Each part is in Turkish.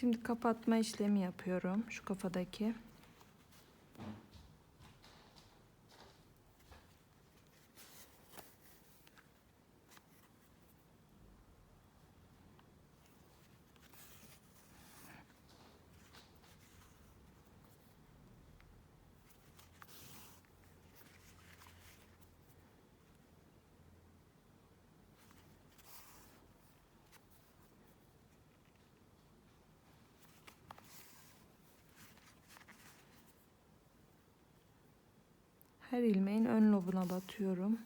Şimdi kapatma işlemi yapıyorum şu kafadaki. Her ilmeğin ön lobuna batıyorum.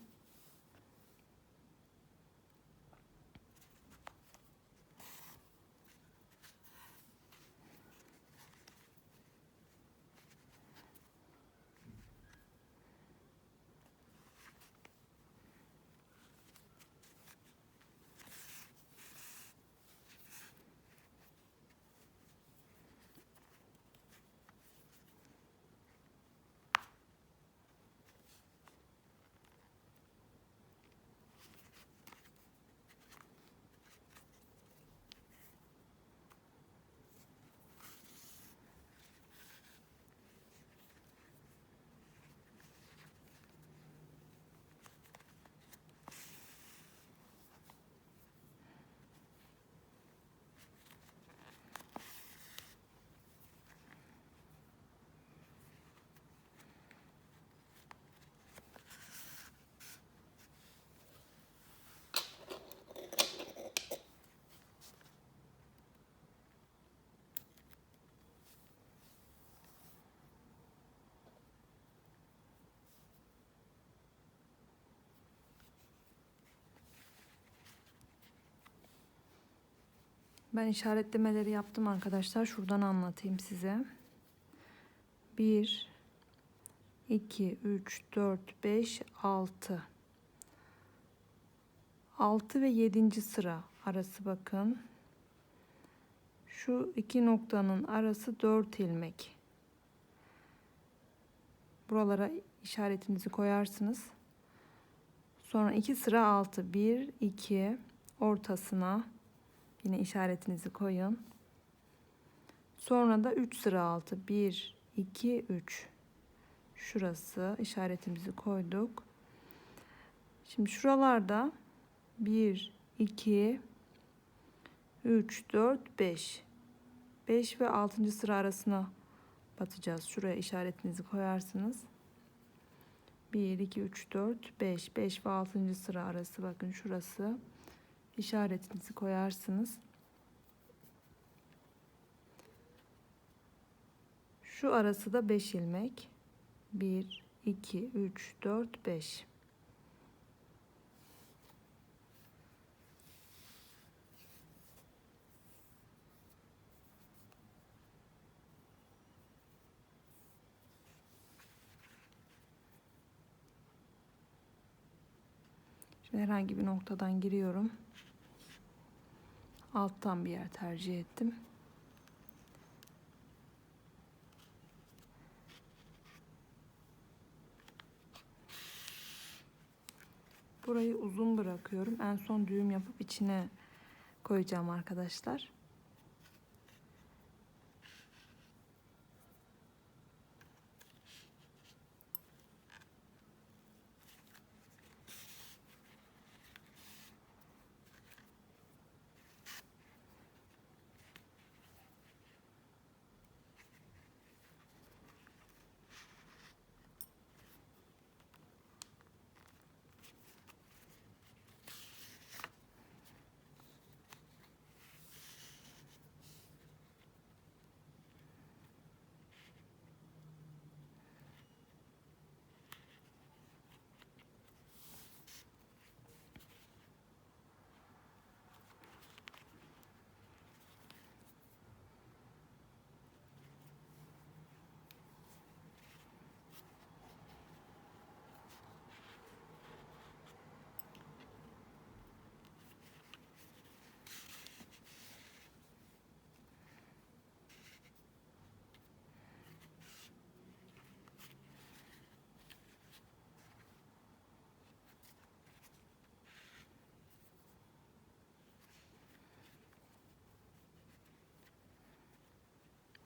Ben işaretlemeleri yaptım arkadaşlar. Şuradan anlatayım size. 1 2 3 4 5 6 6 ve 7. sıra arası bakın. Şu iki noktanın arası 4 ilmek. Buralara işaretinizi koyarsınız. Sonra iki sıra altı. 1 2 ortasına Yine işaretinizi koyun. Sonra da 3 sıra altı. 1, 2, 3. Şurası işaretimizi koyduk. Şimdi şuralarda 1, 2, 3, 4, 5. 5 ve 6. sıra arasına batacağız. Şuraya işaretinizi koyarsınız. 1, 2, 3, 4, 5. 5 ve 6. sıra arası bakın şurası işaretinizi koyarsınız. Şu arası da 5 ilmek. 1 2 3 4 5 Şimdi herhangi bir noktadan giriyorum alttan bir yer tercih ettim. Burayı uzun bırakıyorum. En son düğüm yapıp içine koyacağım arkadaşlar.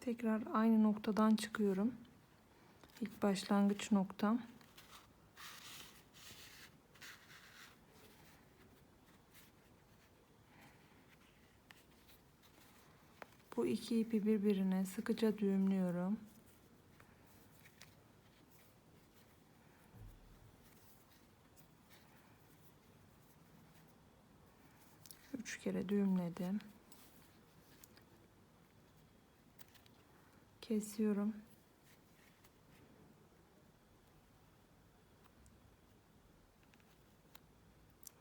Tekrar aynı noktadan çıkıyorum. İlk başlangıç noktam. Bu iki ipi birbirine sıkıca düğümlüyorum. Üç kere düğümledim. Kesiyorum.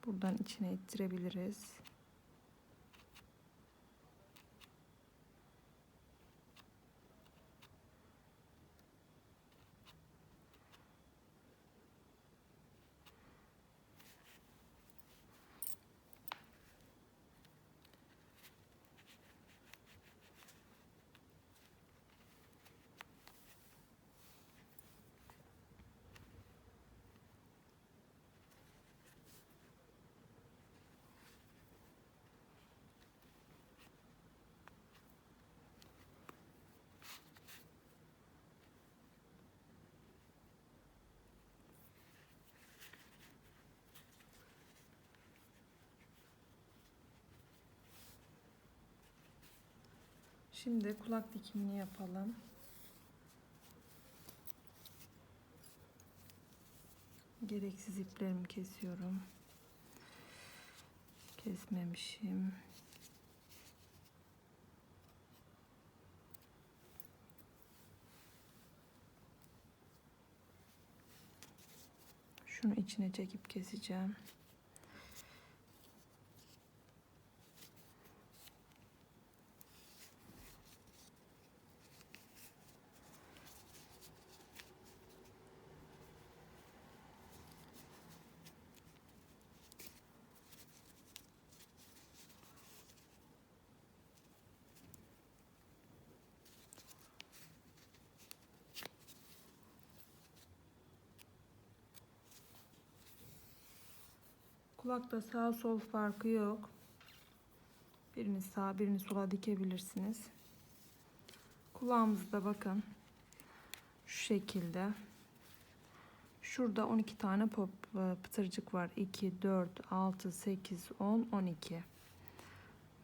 Buradan içine ittirebiliriz. Şimdi kulak dikimini yapalım. Gereksiz iplerimi kesiyorum. Kesmemişim. Şunu içine çekip keseceğim. Kulakta sağ sol farkı yok. Birini sağa birini sola dikebilirsiniz. Kulağımızda bakın. Şu şekilde. Şurada 12 tane pop e, pıtırcık var. 2, 4, 6, 8, 10, 12.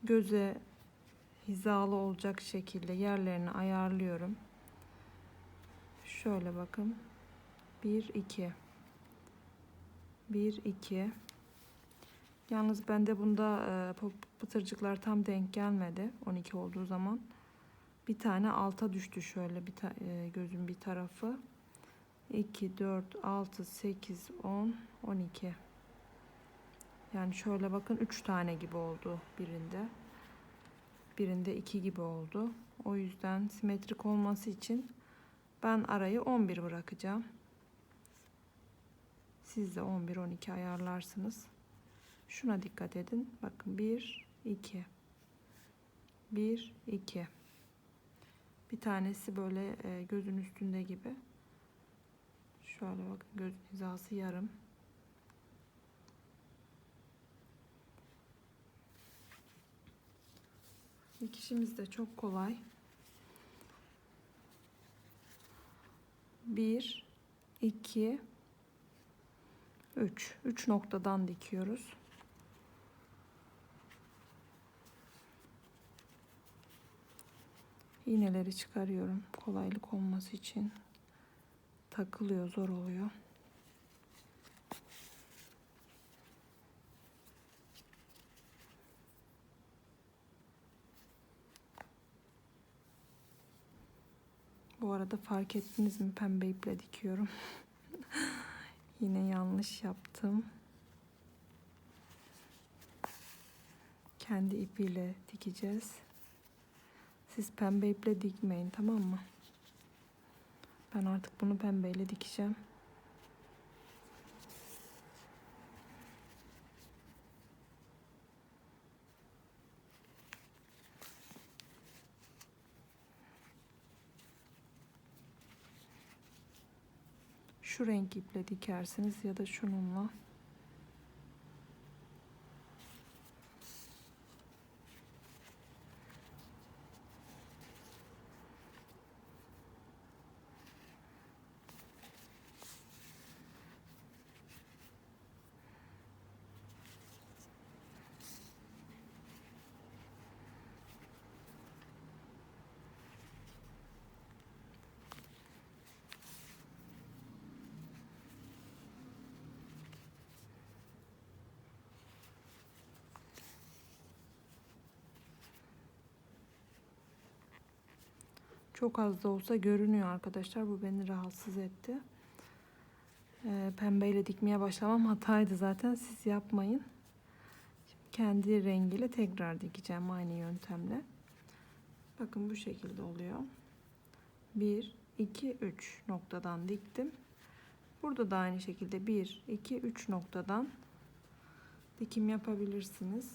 Göze hizalı olacak şekilde yerlerini ayarlıyorum. Şöyle bakın. 1, 2. 1, 2. Yalnız bende bunda e, pıtırcıklar tam denk gelmedi. 12 olduğu zaman. Bir tane alta düştü şöyle bir e, gözün bir tarafı. 2, 4, 6, 8, 10, 12. Yani şöyle bakın 3 tane gibi oldu birinde. Birinde 2 gibi oldu. O yüzden simetrik olması için ben arayı 11 bırakacağım. Siz de 11 12 ayarlarsınız. Şuna dikkat edin. Bakın 1 2 1 2 Bir tanesi böyle e, gözün üstünde gibi. Şöyle bakın göz hizası yarım. Dikişimiz de çok kolay. Bir, iki, üç. Üç noktadan dikiyoruz. İğneleri çıkarıyorum kolaylık olması için. Takılıyor, zor oluyor. Bu arada fark ettiniz mi pembe iple dikiyorum. Yine yanlış yaptım. Kendi ipiyle dikeceğiz. Siz pembe iple dikmeyin tamam mı? Ben artık bunu pembeyle dikeceğim. Şu renk iple dikersiniz ya da şununla. Çok az da olsa görünüyor arkadaşlar. Bu beni rahatsız etti. Ee, pembeyle dikmeye başlamam hataydı zaten. Siz yapmayın. Şimdi kendi rengiyle tekrar dikeceğim aynı yöntemle. Bakın bu şekilde oluyor. 1, 2, 3 noktadan diktim. Burada da aynı şekilde 1, 2, 3 noktadan dikim yapabilirsiniz.